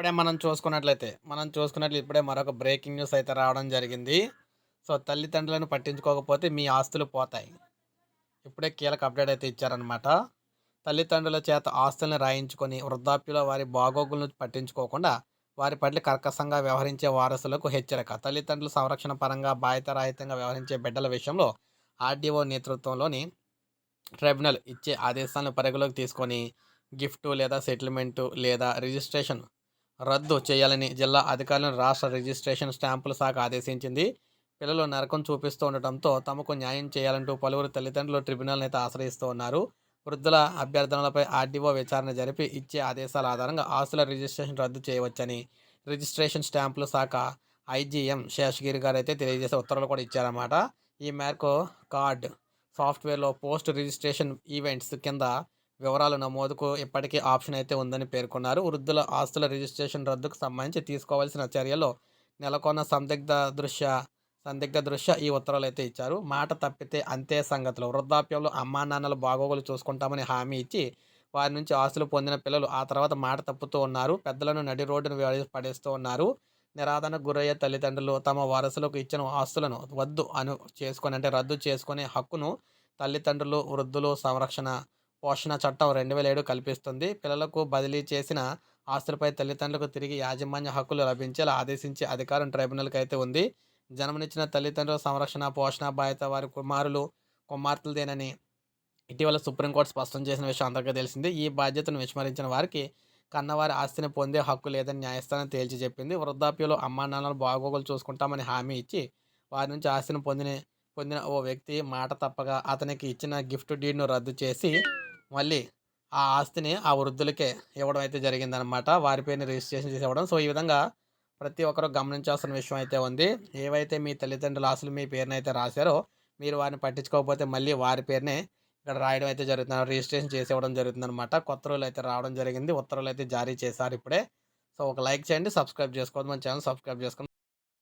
ఇప్పుడే మనం చూసుకున్నట్లయితే మనం చూసుకున్నట్లు ఇప్పుడే మరొక బ్రేకింగ్ న్యూస్ అయితే రావడం జరిగింది. సో తల్లిదండ్రులను పట్టించుకోకపోతే మీ ఆస్తులు పోతాయి. ఇప్పుడే కీలక అప్డేట్ అయితే ఇచ్చారనమాట తల్లిదండ్రుల చేత ఆస్తుల్ని రాయించుకొని వృద్ధాప్యలో వారి బాగోగులను పట్టించుకోకుండా వారి పట్ల కర్కశంగా వ్యవహరించే వారసులకు హెచ్చరిక. తల్లిదండ్రుల సంరక్షణ పరంగా బాధ్యతారాహితంగా వ్యవహరించే బిడ్డల విషయంలో ఆర్డీఓ నేతృత్వంలోని ట్రైబ్యునల్ ఇచ్చే ఆదేశాలను పరిగణలోకి తీసుకొని గిఫ్ట్ లేదా సెటిల్మెంటు లేదా రిజిస్ట్రేషన్ రద్దు చేయాలని జిల్లా అధికారులను రాష్ట్ర రిజిస్ట్రేషన్ స్టాంపుల శాఖ ఆదేశించింది. పిల్లలు నరకం చూపిస్తూ ఉండటంతో తమకు న్యాయం చేయాలంటూ పలువురు తల్లిదండ్రులు ట్రిబ్యునల్ని అయితే ఆశ్రయిస్తూ ఉన్నారు. వృద్ధుల అభ్యర్థనలపై ఆర్డీఓ విచారణ జరిపి ఇచ్చే ఆదేశాల ఆధారంగా ఆస్తుల రిజిస్ట్రేషన్ రద్దు చేయవచ్చని రిజిస్ట్రేషన్ స్టాంపుల శాఖ ఐజీఎం శేషగిరి గారు అయితే తెలియజేసే ఉత్తర్వులు కూడా ఇచ్చారన్నమాట. ఈ మేరకు కార్డ్ సాఫ్ట్వేర్లో పోస్ట్ రిజిస్ట్రేషన్ ఈవెంట్స్ కింద వివరాల నమోదుకు ఇప్పటికీ ఆప్షన్ అయితే ఉందని పేర్కొన్నారు. వృద్ధుల ఆస్తుల రిజిస్ట్రేషన్ రద్దుకు సంబంధించి తీసుకోవాల్సిన చర్యలు నెలకొన్న సందిగ్ధ దృశ్య సందిగ్ధ దృశ్య ఈ ఉత్తర్వులు అయితే ఇచ్చారు. మాట తప్పితే అంతే సంగతులు. వృద్ధాప్యంలో అమ్మా నాన్నలు బాగోగులు చూసుకుంటామని హామీ ఇచ్చి వారి నుంచి ఆస్తులు పొందిన పిల్లలు ఆ తర్వాత మాట తప్పుతూ ఉన్నారు. పెద్దలను నడి రోడ్డును పడేస్తూ ఉన్నారు. నిరాధనకు గురయ్యే తల్లిదండ్రులు తమ వారసులకు ఇచ్చిన ఆస్తులను వద్దు అను చేసుకొని అంటే రద్దు చేసుకునే హక్కును తల్లిదండ్రులు వృద్ధులు సంరక్షణ పోషణ చట్టం రెండు వేల ఏడు కల్పిస్తుంది. పిల్లలకు బదిలీ చేసిన ఆస్తులపై తల్లిదండ్రులకు తిరిగి యాజమాన్య హక్కులు లభించేలా ఆదేశించే అధికారం ట్రైబ్యునల్కి అయితే ఉంది. జన్మనిచ్చిన తల్లిదండ్రుల సంరక్షణ పోషణ బాధ్యత వారి కుమారులు కుమార్తెలదేనని ఇటీవల సుప్రీంకోర్టు స్పష్టం చేసిన విషయం అందరికీ తెలిసింది. ఈ బాధ్యతను విస్మరించిన వారికి కన్నవారి ఆస్తిని పొందే హక్కు లేదని న్యాయస్థానం తేల్చి చెప్పింది. వృద్ధాప్యంలో అమ్మా నాన్నలు బాగోగులు చూసుకుంటామని హామీ ఇచ్చి వారి నుంచి ఆస్తిని పొందిన పొందిన ఓ వ్యక్తి మాట తప్పగా అతనికి ఇచ్చిన గిఫ్ట్ డీడ్ను రద్దు చేసి మళ్ళీ ఆ ఆస్తిని ఆ వృద్ధులకే ఇవ్వడం అయితే జరిగిందనమాట వారి పేరుని రిజిస్ట్రేషన్ చేసి ఇవ్వడం సో ఈ విధంగా ప్రతి ఒక్కరూ గమనించాల్సిన విషయం అయితే ఉంది. ఏవైతే మీ తల్లిదండ్రుల ఆస్తులు మీ పేరుని అయితే రాశారో మీరు వారిని పట్టించుకోకపోతే మళ్ళీ వారి పేరునే ఇక్కడ రాయడం అయితే జరుగుతుంది రిజిస్ట్రేషన్ చేసి ఇవ్వడం జరుగుతుంది అనమాట కొత్త రోజులు అయితే రావడం జరిగింది. ఉత్తర్వులు అయితే జారీ చేశారు ఇప్పుడే. సో ఒక లైక్ చేయండి. సబ్స్క్రైబ్ చేసుకోండి మన ఛానల్ సబ్స్క్రైబ్ చేసుకోండి.